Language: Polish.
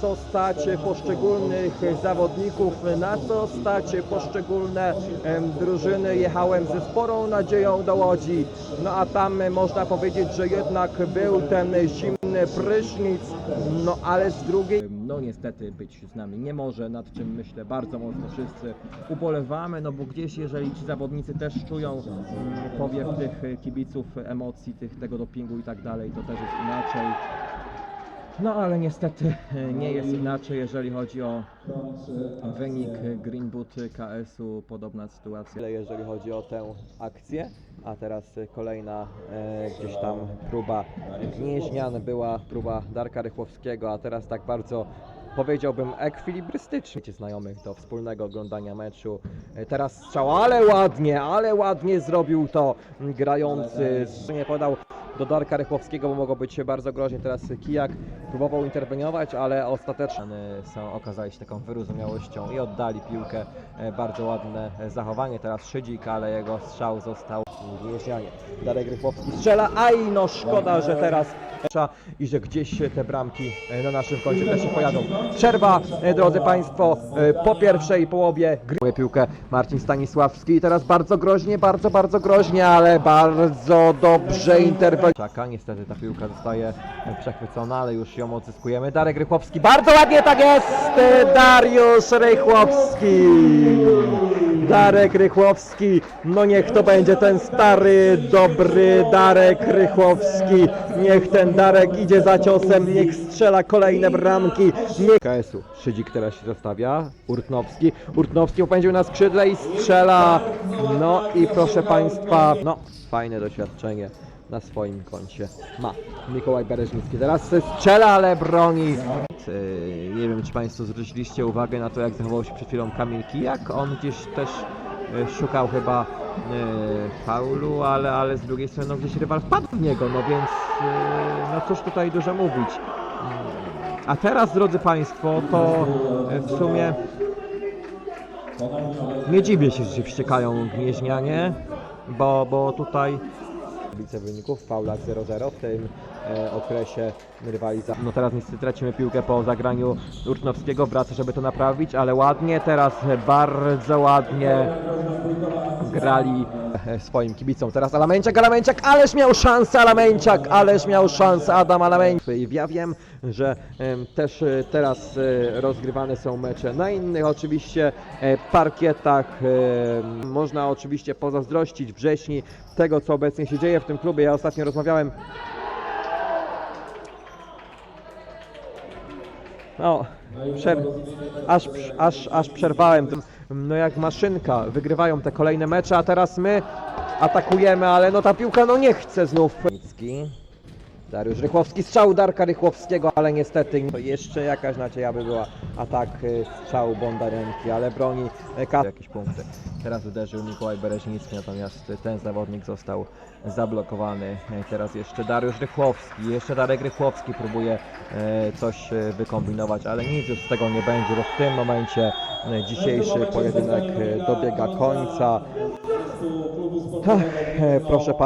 co stać poszczególnych zawodników, na co stać poszczególne drużyny. Jechałem ze sporą nadzieją do Łodzi, no a tam można powiedzieć, że jednak był ten zimny prysznic, no ale z drugiej... No niestety być z nami nie może, nad czym myślę bardzo mocno wszyscy ubolewamy, no bo gdzieś jeżeli ci zawodnicy też czują mm, powiew tych kibiców, emocji, tych, tego dopingu i tak dalej, to też jest inaczej. No ale niestety nie jest inaczej, jeżeli chodzi o wynik Greenwood KS-u, podobna sytuacja. Jeżeli chodzi o tę akcję, a teraz kolejna e, gdzieś tam próba Gnieźnian, była próba Darka Rychłowskiego, a teraz tak bardzo powiedziałbym ekwilibrystycznie Ci znajomych do wspólnego oglądania meczu. E, Teraz strzał, ale ładnie, ale ładnie zrobił to grający, nie podał do Darka Rychłowskiego, bo mogło być bardzo groźnie. Teraz Kijak próbował interweniować, ale ostatecznie są, okazali się taką wyrozumiałością i oddali piłkę. E, Bardzo ładne e, zachowanie. Teraz Szydzik, ale jego strzał został Gnieźnianie. Darek Rychłowski strzela, aj no szkoda, że teraz i że gdzieś te bramki e, na naszym koncie też się pojadą. Przerwa, drodzy Państwo, po pierwszej połowie gry. Piłkę Marcin Stanisławski i teraz bardzo groźnie, bardzo, bardzo groźnie, ale bardzo dobrze interweniuje. Czaka, niestety ta piłka zostaje e, przechwycona, ale już ją odzyskujemy. Darek Rychłowski, bardzo ładnie tak jest! Dariusz Rychłowski! Darek Rychłowski, no niech to będzie ten stary, dobry Darek Rychłowski. Niech ten Darek idzie za ciosem, niech strzela kolejne bramki. Niech... KS-u, Szydzik teraz się zostawia, Urtnowski. Urtnowski popędził na skrzydle i strzela. No i proszę Państwa, no fajne doświadczenie na swoim koncie ma Mikołaj Bereźnicki. Teraz strzela, ale broni. Yy, Nie wiem, czy Państwo zwróciliście uwagę na to, jak zachował się przed chwilą Kamil Kijak. On gdzieś też yy, szukał chyba yy, faulu, ale, ale z drugiej strony no, gdzieś rywal wpadł w niego, no więc no cóż tutaj dużo mówić. A teraz, drodzy Państwo, to w sumie nie dziwię się, że się wściekają gnieźnianie, bo, bo tutaj tablice wyników w faulach 0-0 w tym e, okresie rywalizacji. No teraz niestety tracimy piłkę po zagraniu Urtnowskiego, wraca żeby to naprawić, ale ładnie, teraz bardzo ładnie grali swoim kibicom. Teraz Alamęciak, Alamęciak, ależ miał szansę Alamęciak, ależ miał szansę Adam Alamęciak. I ja wiem, że też e, teraz e, rozgrywane są mecze na innych oczywiście e, parkietach. E, Można oczywiście pozazdrościć wrześni tego, co obecnie się dzieje w tym klubie. Ja ostatnio rozmawiałem No, przer... aż, aż, aż przerwałem. No jak maszynka, wygrywają te kolejne mecze, a teraz my atakujemy, ale no ta piłka no nie chce znów. Dariusz Rychłowski, strzał Darka Rychłowskiego, ale niestety jeszcze jakaś nadzieja by była. Atak y, strzał Bondarenki, ale broni y, Ka- jakieś punkty. Teraz uderzył Mikołaj Bereźnicki, natomiast ten zawodnik został zablokowany. Y, Teraz jeszcze Dariusz Rychłowski, jeszcze Darek Rychłowski próbuje coś wykombinować, ale nic już z tego nie będzie, bo w tym momencie dzisiejszy pojedynek dobiega końca. Ach, Proszę Państwa.